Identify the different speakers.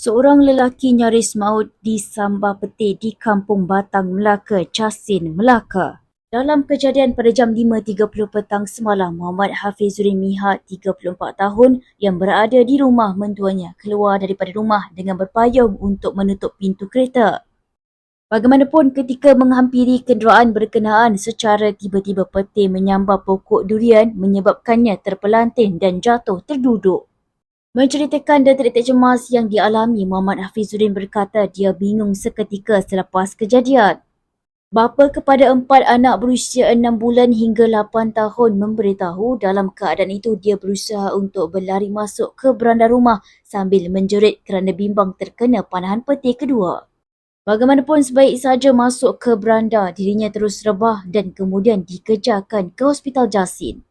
Speaker 1: Seorang lelaki nyaris maut disambah peti di Kampung Batang Melaka, Casin, Melaka. Dalam kejadian pada jam 5.30 petang semalam, Muhammad Hafizuddin Mihat, 34 tahun, yang berada di rumah mentuanya keluar daripada rumah dengan berpayung untuk menutup pintu kereta. Bagaimanapun ketika menghampiri kenderaan berkenaan secara tiba-tiba peti menyambar pokok durian menyebabkannya terpelanting dan jatuh terduduk. Menceritakan detik-detik cemas yang dialami, Muhammad Hafizuddin berkata dia bingung seketika selepas kejadian. Bapa kepada empat anak berusia enam bulan hingga lapan tahun memberitahu dalam keadaan itu dia berusaha untuk berlari masuk ke beranda rumah sambil menjerit kerana bimbang terkena panahan peti kedua. Bagaimanapun sebaik saja masuk ke beranda, dirinya terus rebah dan kemudian dikejarkan ke Hospital Jasin.